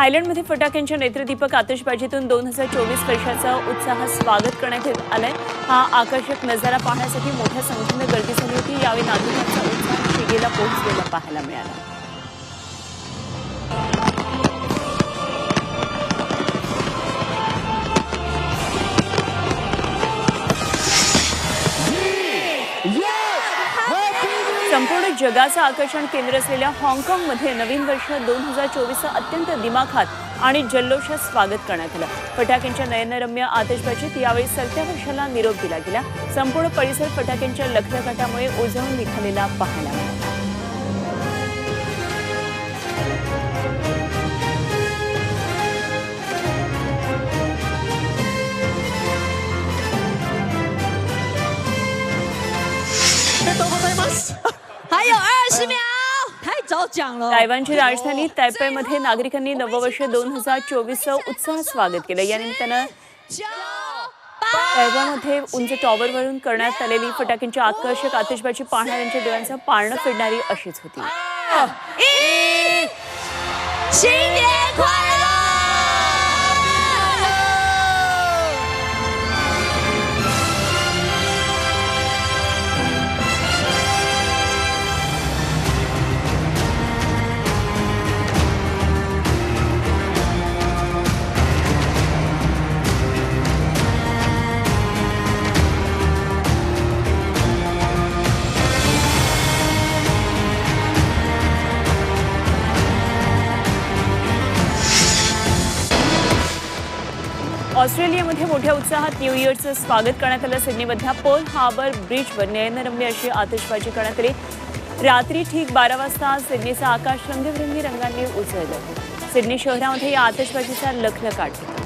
थायलंडमध्ये फटाक्यांच्या नेत्रदीपक आतिषबाजीतून दोन हजार चोवीस वर्षाचा उत्साह स्वागत करण्यात येत आलाय. हा आकर्षक नजारा पाहण्यासाठी मोठ्या संख्येनं गर्दी झाली होती. यावेळी नागरिकांचा उत्साह शिगेला पोहोचलेला पाहायला मिळाला. संपूर्ण जगाचं आकर्षण केंद्र असलेल्या हाँगकाँगमध्ये नवीन वर्ष दोन हजार चोवीसचं अत्यंत दिमाखात आणि जल्लोषात स्वागत करण्यात आलं. फटाक्यांच्या नयनरम्य आतषबाजीत यावेळी सरत्या वर्षाला निरोप दिला गेला. संपूर्ण परिसर फटाक्यांच्या लखलखाटामुळे उजळून निघालेला पाहायला मिळाला. Hello，太早讲了。 तायवानची राजधानी तैपैमध्ये नागरिकांनी नववर्ष दोन हजार चोवीसचं उत्साह स्वागत केलं या निमित्तानं तैवानमध्ये उंच टॉवरवरून करण्यात आलेली फटाक्यांची आकर्षक आतिषबाजी पाहणाऱ्यांच्या डोळ्यांचं पारणं फिरणारी अशीच होती 一，新年快乐！ मोठ्या उत्साहात न्यू इयरचं स्वागत करण्यात आलं. सिडनीमधल्या पोल हार्बर ब्रिजवर नयनरम्य अशी आतिषबाजी करण्यात आली. रात्री ठीक बारा वाजता सिडनीचं आकाश रंगबिरंगी रंगांनी उजळलं. सिडनी शहरामध्ये या आतिषबाजीचा लखलकाट होता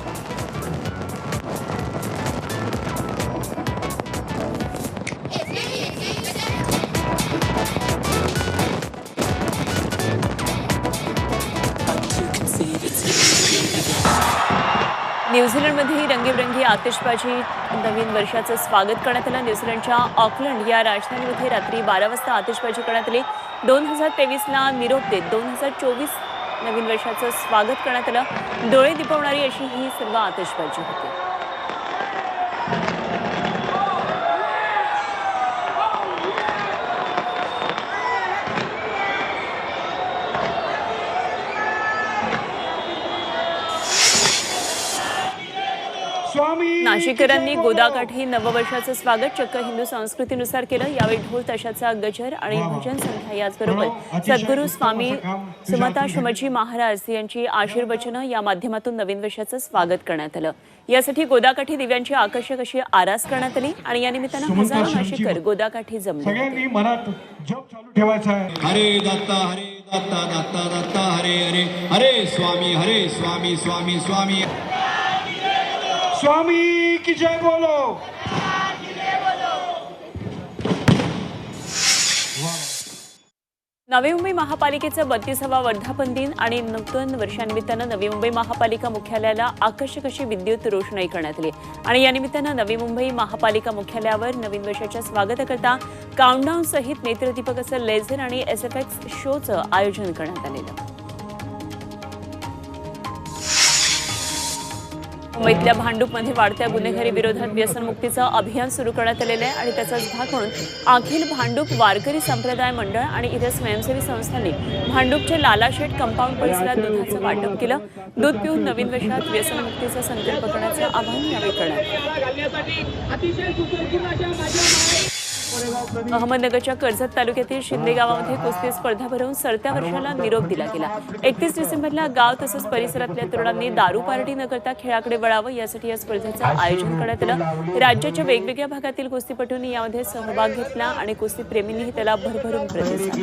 न्यूझीलंडमध्येही रंगीबेरंगी आतिषबाजी नवीन वर्षाचं स्वागत करण्यात आलं. न्यूझीलंडच्या ऑकलंड या राजधानीमध्ये रात्री बारा वाजता आतिषबाजी करण्यात आली. दोन हजार तेवीसला निरोप देत दोन हजार चोवीस नवीन वर्षाचं स्वागत करण्यात आलं. डोळे दिपवणारी अशी ही सर्व आतिषबाजी होती स्वामी नाशिककरांनी गोदाकाठी नववर्षाचं स्वागत चक्क हिंदू संस्कृतीनुसार केलं. यावेळी ढोल तशाचा गजर आणि भजन संख्या याचबरोबर सद्गुरू स्वामी सुमता शुमजी महाराज यांची आशीर्वचनं या माध्यमातून नवीन वर्षाचं स्वागत करण्यात आलं. यासाठी गोदाकाठी दिव्यांची आकर्षक अशी आरास करण्यात आली आणि या निमित्तानं हजारो नाशिककर गोदाकाठी जमले होते. सगळ्यांनी मनात जप चालू ठेवायचा आहे. हरे दत्ता हरे दत्ता दत्ता दत्ता हरे हरे. हरे स्वामी हरे स्वामी स्वामी स्वामी. स्वामी की जय बोलो। नवी मुंबई महापालिकेचा बत्तीसावा वर्धापन दिन आणि नूतन वर्षानिमित्तानं नवी मुंबई महापालिका मुख्यालयाला आकर्षक अशी विद्युत रोषणाई करण्यात आली. आणि या निमित्तानं नवी मुंबई महापालिका मुख्यालयावर नवीन वर्षाच्या स्वागताकरता काउंटडाऊन सहित नेत्रदीपक असं लेझर आणि एस एफ शोचं आयोजन करण्यात आलेलं. मुंबईतल्या भांडूपमध्ये वाढत्या गुन्हेगारी विरोधात व्यसनमुक्तीचं अभियान सुरू करण्यात आलेलं आहे आणि त्याचाच भाग म्हणून अखिल भांडूप वारकरी संप्रदाय मंडळ आणि इतर स्वयंसेवी संस्थांनी भांडूपच्या लालाशेठ कंपाऊंड परिसरात दुधाचं वाटप केलं दूध पिऊन नवीन वर्षात व्यसनमुक्तीचा संकल्प करण्याचं आवाहन यावेळी करण्यात आलं. अहमदनगरच्या कर्जत तालुक्यातील शिंदे गावामध्ये कुस्ती स्पर्धा भरवून सरत्या वर्षाला निरोप दिला गेला. एकतीस डिसेंबरला गाव तसंच परिसरातल्या तरुणांनी दारू पार्टी न करता खेळाकडे वळावं यासाठी या स्पर्धेचं आयोजन करण्यात आलं. राज्याच्या वेगवेगळ्या भागातील कुस्तीपटूंनी यामध्ये सहभाग घेतला आणि कुस्ती प्रेमींनीही त्याला भरभरून प्रतिसाद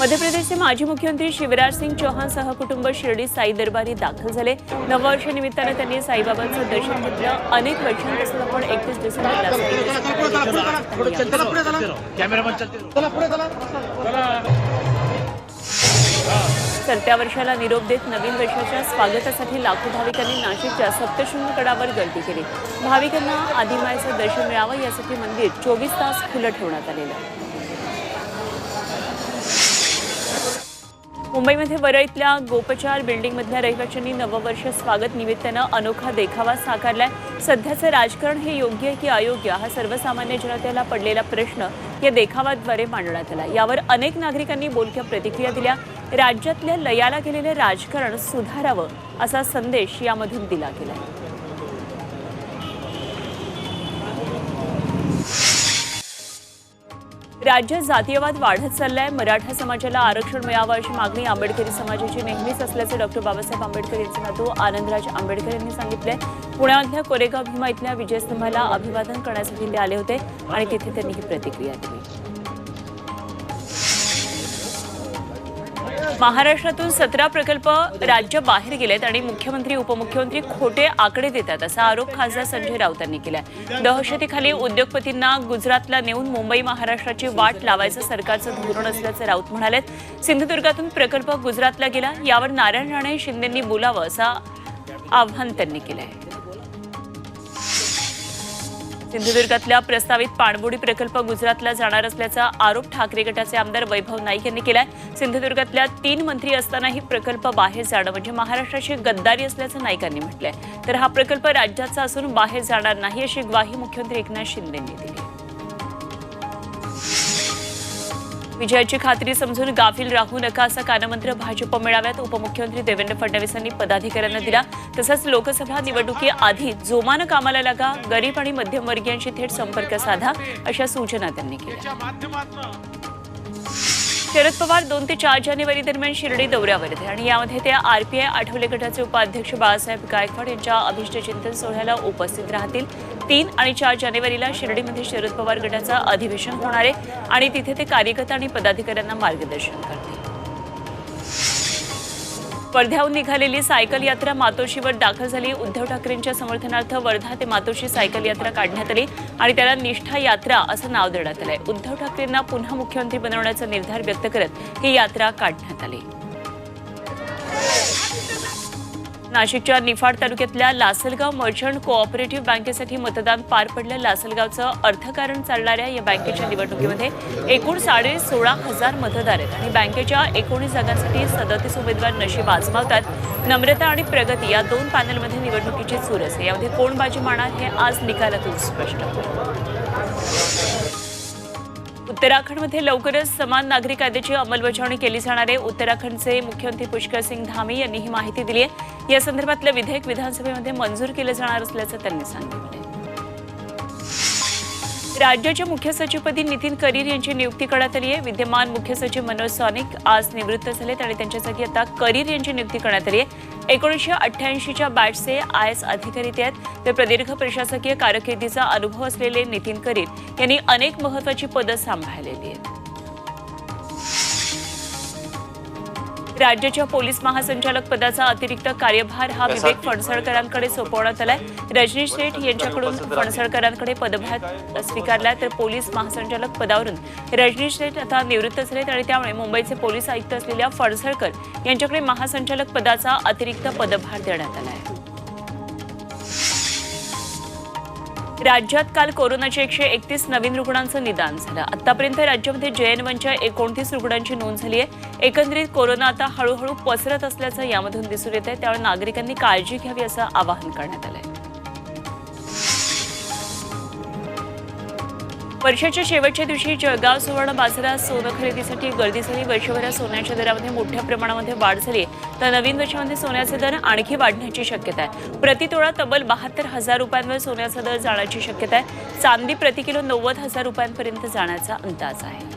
मध्य प्रदेशचे माजी मुख्यमंत्री शिवराज सिंग चौहान सहकुटुंब शिर्डी साई दरबारी दाखल झाले. नववर्षानिमित्तानं त्यांनी साईबाबांचं दर्शन घेतलं. अनेक वर्षांपासून आपण एकतीस डिसेंबरला सरत्या वर्षाला निरोप देत नवीन वर्षाच्या स्वागतासाठी लाखो भाविकांनी नाशिकच्या सप्तशृंग गडावर गर्दी केली. भाविकांना आदिमायचं दर्शन मिळावं यासाठी मंदिर चोवीस तास खुलं ठेवण्यात आलेलं मुंबईमध्ये वरळीतल्या गोपचार बिल्डिंगमधल्या रहिवाशांनी नववर्ष स्वागत निमित्तानं अनोखा देखावा साकारलाय. सध्याचं राजकारण हे योग्य की अयोग्य? हा सर्वसामान्य जनतेला पडलेला प्रश्न या देखावाद्वारे मांडण्यात आला. यावर अनेक नागरिकांनी बोलक्या प्रतिक्रिया दिल्या. राज्यातल्या लयाला गेलेलं राजकारण सुधारावं असा संदेश यामधून दिला गेलाय. राज्यात जातीयवाद वाढत चाललाय. मराठा समाजाला आरक्षण मिळावं अशी मागणी आंबेडकरी समाजाची नेहमीच असल्याचं डॉक्टर बाबासाहेब आंबेडकर यांचे नातू आनंदराज आंबेडकर यांनी सांगितलंय. पुण्यामधल्या कोरेगाव भीमा इथल्या विजयस्तंभाला अभिवादन करण्यासाठी ते आले होते आणि तिथे त्यांनी ही प्रतिक्रिया दिली. महाराष्ट्रातून सतरा प्रकल्प राज्य बाहेर गेलेत आणि मुख्यमंत्री उपमुख्यमंत्री खोटे आकडे देतात असा आरोप खासदार संजय राऊत यांनी केलाय. दहशतीखाली उद्योगपतींना गुजरातला नेऊन मुंबई महाराष्ट्राची वाट लावायचं सरकारचं धोरण असल्याचं राऊत म्हणालेत. सिंधुदुर्गातून प्रकल्प गुजरातला गेला यावर नारायण राणे शिंदेंनी बोलावं असं आव्हान त्यांनी केलंय. सिंधुदुर्गातल्या प्रस्तावित पाणबुडी प्रकल्प गुजरातला जाणार असल्याचा आरोप ठाकरे गटाचे आमदार वैभव नाईक यांनी केलाय. सिंधुदुर्गातल्या तीन मंत्री असतानाही प्रकल्प बाहेर जाणं म्हणजे महाराष्ट्राची गद्दारी असल्याचं नाईकांनी म्हटलंय. तर हा प्रकल्प राज्याचा असून बाहेर जाणार नाही अशी ग्वाही मुख्यमंत्री एकनाथ शिंदेंनी दिली. विजयाची खात्री समजून गाफील राहू नका असा कानमंत्र भाजप मेळाव्यात. उपमुख्यमंत्री देवेंद्र फडणवीस यांनी पदाधिकाऱ्यांना दिला. तसंच लोकसभा निवडणुकीआधी जोमानं कामाला लागा गरीब आणि मध्यमवर्गीयांशी थेट संपर्क साधा अशा सूचना त्यांनी केल्या. शरद पवार दोन ते चार जानेवारी दरम्यान शिर्डी दौऱ्यावर आहेत. आणि यामध्ये ते आरपीआय आठवले गटाचे उपाध्यक्ष बाळासाहेब गायकवाड यांच्या अभिष्ट चिंतन सोहळ्याला उपस्थित राहतील. तीन आणि चार जानेवारीला शिर्डीमध्ये शरद पवार गटाचं अधिवेशन होणार आहे आणि तिथे ते कार्यकर्ता आणि पदाधिकाऱ्यांना मार्गदर्शन करतील वर्ध्याहून निघालेली सायकल यात्रा मातोशीवर दाखल झाली. उद्धव ठाकरेंच्या समर्थनार्थ वर्धा ते मातोशी सायकल यात्रा काढण्यात आली आणि त्याला निष्ठा यात्रा असं नाव देण्यात आलंय. उद्धव ठाकरेंना पुन्हा मुख्यमंत्री बनवण्याचा निर्धार व्यक्त करत ही यात्रा काढण्यात आली. नाशिकच्या निफाड तालुक्यातल्या लासलगाव मर्चंट कोऑपरेटिव्ह बँकेसाठी मतदान पार पडलं. लासलगावचं अर्थकारण चालणाऱ्या या बँकेच्या निवडणुकीमध्ये एकूण साडे सोळा हजार मतदार आहेत आणि बँकेच्या एकोणीस जागांसाठी सदतीस उमेदवार नशीब आजमावतात. नम्रता आणि प्रगती या दोन पॅनलमध्ये निवडणुकीची चूर असते. यामध्ये कोण बाजी मारणार हे आज निकालातून स्पष्ट. उत्तराखंडमध्ये लवकरच समान नागरिक कायद्याची अंमलबजावणी केली जाणार आहे. उत्तराखंडचे मुख्यमंत्री पुष्कर सिंग धामी यांनी ही माहिती दिली आहे. या संदर्भातलं विधेयक विधानसभेमध्ये मंजूर केलं जाणार असल्याचं त्यांनी सांगितलं. राज्याच्या मुख्य सचिवपदी नितीन करीर यांची नियुक्ती करण्यात आली आहे. विद्यमान मुख्य सचिव मनोज सॉनिक आज निवृत्त झालेत आणि त्यांच्या जागी आता करीर यांची नियुक्ती करण्यात आली आहे. एकोणीसशे अठ्ठ्याऐंशीच्या बॅचचे आय एस अधिकारी ते आहेत. तर प्रदीर्घ प्रशासकीय कारकिर्दीचा अनुभव असलेले नितीन करीर यांनी अनेक महत्वाची पदं सांभाळलेली आहेत. राज्याच्या पोलीस महासंचालक पदाचा अतिरिक्त कार्यभार हा विवेक फणसळकरांकडे सोपवण्यात आलाय. रजनीश शेठ यांच्याकडून फणसळकरांकडे पदभार स्वीकारला तर पोलीस महासंचालक पदावरून. रजनीश शेठ आता निवृत्त झालेत आणि त्यामुळे मुंबईचे पोलीस आयुक्त असलेल्या फणसळकर यांच्याकडे महासंचालक पदाचा अतिरिक्त पदभार देण्यात आला आहे राज्यात काल कोरोनाचे एकशे एकतीस नवीन रुग्णांचं निदान झालं. आतापर्यंत राज्यामध्ये जेएन वनच्या एकोणतीस रुग्णांची नोंद झाली आहे. एकंदरीत कोरोना आता हळूहळू पसरत असल्याचं यामधून दिसून येत आहे त्यामुळे नागरिकांनी काळजी घ्यावी असं आवाहन करण्यात आलं आहे वर्षाच्या शेवटच्या दिवशी जळगाव सुवर्ण बाजारात सोनं खरेदीसाठी गर्दी झाली. वर्षभरात सोन्याच्या दरामध्ये मोठ्या प्रमाणामध्ये वाढ झाली. तर नवीन वर्षामध्ये सोन्याचे दर आणखी वाढण्याची शक्यता आहे. प्रतितोळा तब्बल बहात्तर हजार रुपयांवर सोन्याचा दर जाण्याची शक्यता आहे. चांदी प्रति किलो नव्वद हजार रुपयांपर्यंत जाण्याचा अंदाज आहे.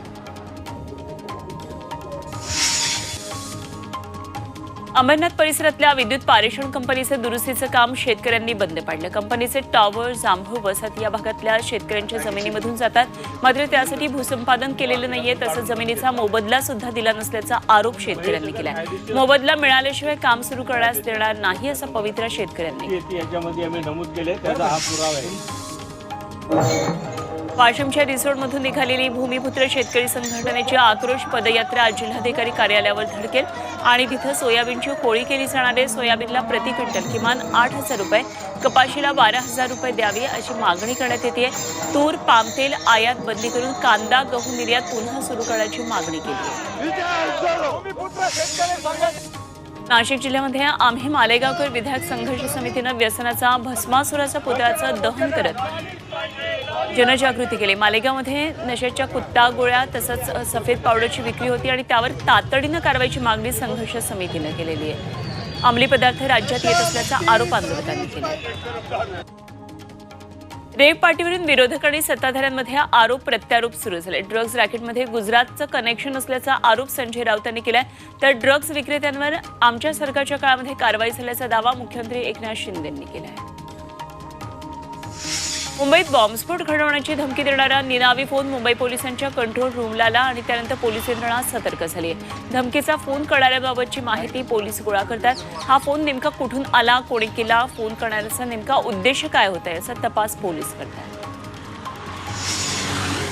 अंबरनाथ परिसरातल्या विद्युत पारेषण कंपनीचं दुरुस्तीचं काम शेतकऱ्यांनी बंद पाडलं. कंपनीचे टॉवर जांभू वसत या भागातल्या शेतकऱ्यांच्या जमिनीमधून जातात. मात्र त्यासाठी भूसंपादन केलेलं नाहीये तसंच जमिनीचा मोबदला सुद्धा दिला नसल्याचा आरोप शेतकऱ्यांनी केला मोबदला मिळाल्याशिवाय काम सुरू करण्यास देणार नाही असा पवित्रा शेतकऱ्यांनी. वाशिमच्या रिसोडमधून निघालेली भूमिपुत्र शेतकरी संघटनेची आक्रोश पदयात्रा आज जिल्हाधिकारी कार्यालयावर धडकेल. आणि तिथं सोयाबीनची होळी केली जाणार आहे. सोयाबीनला प्रति क्विंटल किमान आठ हजार रुपये कपाशीला बारा हजार रुपये द्यावी अशी मागणी करण्यात येते. तूर पामतेल आयात बंदी करून कांदा गहू निर्यात पुन्हा सुरू करण्याची मागणी केली. आहे नाशिक जिल्ह्यामध्ये आम्ही मालेगावकर विधायक संघर्ष समितीनं व्यसनाचा भस्मासुराचा पुतळ्याचं दहन करत जनजागृती केली. मालेगावमध्ये नशेच्या कुत्ता गोळ्या तसंच सफेद पावडरची विक्री होती आणि त्यावर तातडीनं कारवाईची मागणी संघर्ष समितीनं केलेली आहे. अंमली पदार्थ राज्यात येत असल्याचा आरोप आंदोलकांनी केला रेप पार्टीवरून विरोधक आणि सत्ताधाऱ्यांमध्ये आरोप प्रत्यारोप सुरू झाले. ड्रग्ज रॅकेटमध्ये गुजरातचं कनेक्शन असल्याचा आरोप संजय राऊत यांनी केलाय. तर ड्रग्ज विक्रेत्यांवर आमच्या सरकारच्या काळामध्ये कारवाई झाल्याचा दावा मुख्यमंत्री एकनाथ शिंदेंनी आहे मुंबईत बॉम्बस्फोट घडवण्याची धमकी देणारा निनावी फोन मुंबई पोलिसांच्या कंट्रोल रूमला आला आणि त्यानंतर पोलीस यंत्रणा सतर्क झाली आहे धमकीचा फोन करणाऱ्याबाबतची माहिती पोलीस गोळा करतात. हा फोन नेमका कुठून आला कोणी केला फोन करणाऱ्याचा नेमका उद्देश काय होता याचा तपास पोलीस करतात.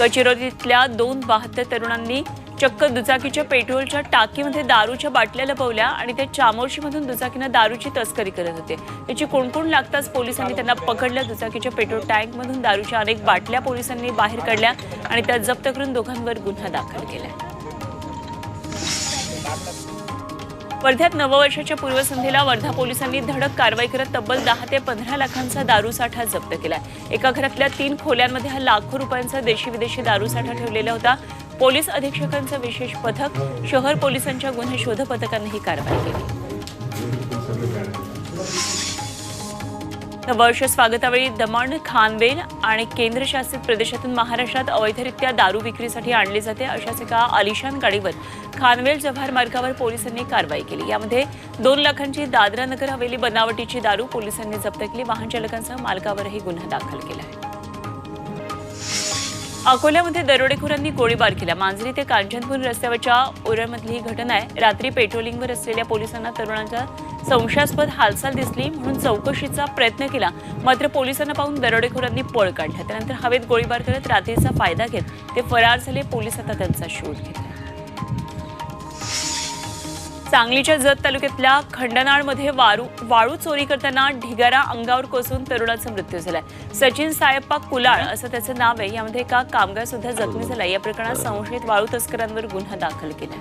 गडचिरोलीतल्या दोन बहात्तर तरुणांनी चक्क दुचाकीच्या पेट्रोलच्या टाकीमध्ये दारूच्या बाटल्या लपवल्या आणि ते चामोर्शीमधून दुचाकीनं दारूची तस्करी करत होते. याची कोणकोण लागताच पोलिसांनी त्यांना पकडलं. दुचाकीच्या पेट्रोल टँकमधून दारूच्या अनेक बाटल्या पोलिसांनी बाहेर काढल्या आणि त्या जप्त करून दोघांवर गुन्हा दाखल केला. वर्ध्यात नववर्षाच्या पूर्वसंध्येला वर्धा पोलिसांनी धडक कारवाई करत तब्बल दहा ते पंधरा लाखांचा दारूसाठा जप्त केला. एका घरातल्या तीन खोल्यांमध्ये हा लाखो रुपयांचा देशी विदेशी दारूसाठा ठेवलेला होता. पोलीस अधीक्षकांचं विशेष पथक शहर पोलिसांच्या गुन्हे शोध पथकानं ही कारवाई केली. नववर्ष स्वागतावेळी दमण खानवेल आणि केंद्रशासित प्रदेशातून महाराष्ट्रात अवैधरित्या दारू विक्रीसाठी आणली जाते अशाच एका आलिशान गाडीवर खानवेल जव्हार मार्गावर पोलिसांनी कारवाई केली. यामध्ये दोन लाखांची दादरा नगर हवेली बनावटीची दारू पोलिसांनी जप्त केली. वाहन चालकांसह मालकावरही गुन्हा दाखल केला आहे. अकोल्यामध्ये दरोडेखोरांनी गोळीबार केला. मांजरी ते कांचनपूर रस्त्यावरच्या ओरळमधली ही घटना आहे. रात्री पेट्रोलिंगवर असलेल्या पोलिसांना तरुणांच्या संशयास्पद हालचाल दिसली म्हणून चौकशीचा प्रयत्न केला. मात्र पोलिसांना पाहून दरोडेखोरांनी पळ काढला. त्यानंतर हवेत गोळीबार करत रात्रीचा फायदा घेत ते फरार झाले. पोलीस आता त्यांचा शोध घेत सांगलीच्या जत तालुक्यातल्या खंडनाळमध्ये वारू वाळू चोरी करताना ढिगारा अंगावर कोसळून तरुणाचा मृत्यू झालाय. सचिन सायप्पा कुलाळ असं त्याचं नाव आहे. यामध्ये एका कामगार सुद्धा जखमी झाला या प्रकरणात संशयित वाळू तस्करांवर गुन्हा दाखल केला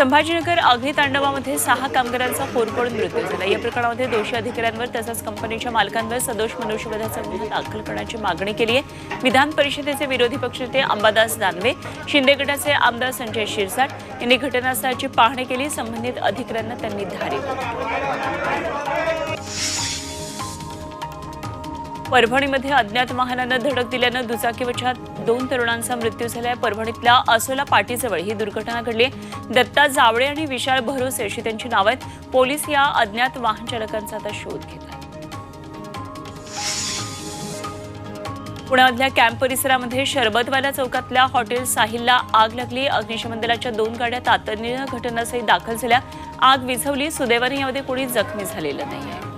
संभाजीनगर अग्नि तांडवामध्ये सहा कामगारांचा होरपळून मृत्यू झाला. या प्रकरणामध्ये दोषी अधिकाऱ्यांवर तसंच कंपनीच्या मालकांवर सदोष मनुष्यवधाचा गुन्हा दाखल करण्याची मागणी केली आहे. विधान परिषदेचे विरोधी पक्षनेते अंबादास दानवे शिंदे गटाचे आमदार संजय शिरसाट यांनी घटनास्थळाची पाहणी केली. संबंधित अधिकाऱ्यांना त्यांनी धारे परभणीमध्ये अज्ञात वाहनानं धडक दिल्यानं दुचाकीवरच्या दोन तरुणांचा मृत्यू झालाय. परभणीतल्या असोला पाटीजवळ ही दुर्घटना घडली. दत्ता जावळे आणि विशाल भरोसे अशी त्यांची नावं आहेत. पोलीस या अज्ञात वाहन चालकांचा आता शोध घेत पुण्यामधल्या कॅम्प परिसरामध्ये शरबतवाला चौकातल्या हॉटेल साहिलला आग लागली. अग्निशमन दलाच्या दोन गाड्या तातडीनं घटनास्थळी दाखल झाल्या. आग विझवली. सुदैवाने यामध्ये कोणी जखमी झालेलं नाही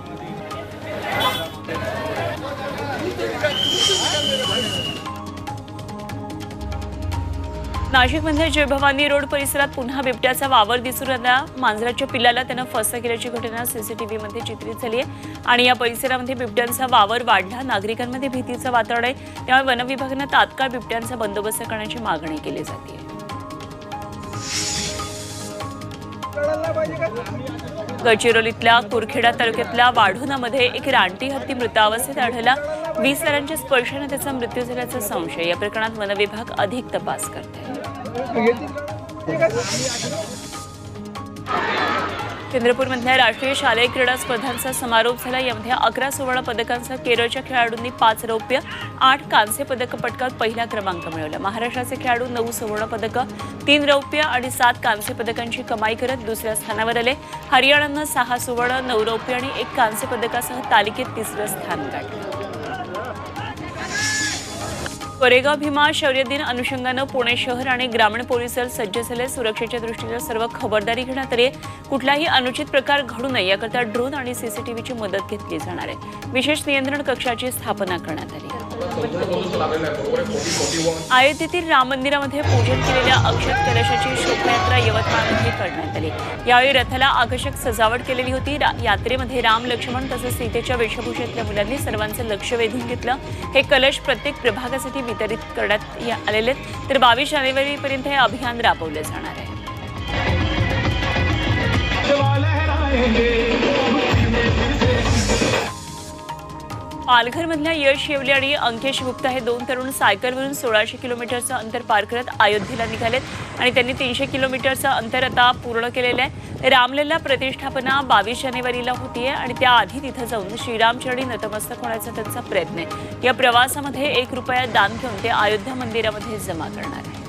नाशिकमध्ये जयभवानी रोड परिसरात पुन्हा बिबट्याचा वावर दिसून आला. मांजराच्या पिल्लाला त्यानं फसा केल्याची घटना सीसीटीव्हीमध्ये चित्रित झाली आहे. आणि या परिसरामध्ये बिबट्यांचा वावर वाढला. नागरिकांमध्ये भीतीचं वातावरण आहे. त्यामुळे वनविभागानं तात्काळ बिबट्यांचा बंदोबस्त करण्याची मागणी केली जाते. गडचिरोलीतल्या कुरखेडा तालुक्यातल्या वाढोनामध्ये एक रानटी हत्ती मृतावस्थेत आढळला. वीस जणांच्या स्पर्शाने त्याचा मृत्यू झाल्याचा संशय. या प्रकरणात वनविभाग अधिक तपास करत आहे. चंद्रपूरमधल्या राष्ट्रीय शालेय क्रीडा स्पर्धांचा समारोप झाला. यामध्ये अकरा सुवर्ण पदकांसह केरळच्या खेळाडूंनी पाच रौप्य आठ कांस्य पदकं पटकावत पहिला क्रमांक मिळवला. महाराष्ट्राचे खेळाडू नऊ सुवर्ण पदकं तीन रौप्य आणि सात कांस्य पदकांची कमाई करत दुसऱ्या स्थानावर आले. हरियाणानं सहा सुवर्ण नऊ रौप्य आणि एक कांस्य पदकासह तालिकेत तिसरं स्थान गाठलं. कोरेगाव भीमा शौर्य दिन अनुषंगानं पुणे शहर आणि ग्रामीण पोलीस दल सज्ज झाले. सुरक्षेच्या दृष्टीनं सर्व खबरदारी घेण्यात आली कुठलाही अनुचित प्रकार घडू नये याकरता ड्रोन आणि सीसीटीव्हीची मदत घेतली जाणार आहे. विशेष नियंत्रण कक्षाची स्थापना करण्यात आली आहे. अयोध्येतील राम मंदिरामध्ये पूजन केलेल्या अक्षत कलशाची शोभायात्रा यवतमाळमध्ये करण्यात आली. यावेळी रथाला आकर्षक सजावट केलेली होती. यात्रेमध्ये राम लक्ष्मण तसंच सीतेच्या वेशभूषेतल्या मुलांनी सर्वांचं लक्ष वेधून घेतलं. हे कलश प्रत्येक प्रभागासाठी वितरित करण्यात आलेले आहेत. तर बावीस जानेवारीपर्यंत हे अभियान राबवलं जाणार आहे. पालघरमधल्या यश येवले आणि अंकेश गुप्ता हे दोन तरुण सायकलवरून सोळाशे किलोमीटरचं अंतर पार करत अयोध्येला निघालेत आणि त्यांनी तीनशे किलोमीटरचं अंतर आता पूर्ण केलेलं आहे. रामलल्ला प्रतिष्ठापना बावीस जानेवारीला होतीये आणि त्याआधी तिथं जाऊन श्रीरामचरणी नतमस्तक होण्याचा त्यांचा प्रयत्न आहे. या प्रवासामध्ये एक रुपया दान घेऊन ते अयोध्या मंदिरामध्ये जमा करणार आहे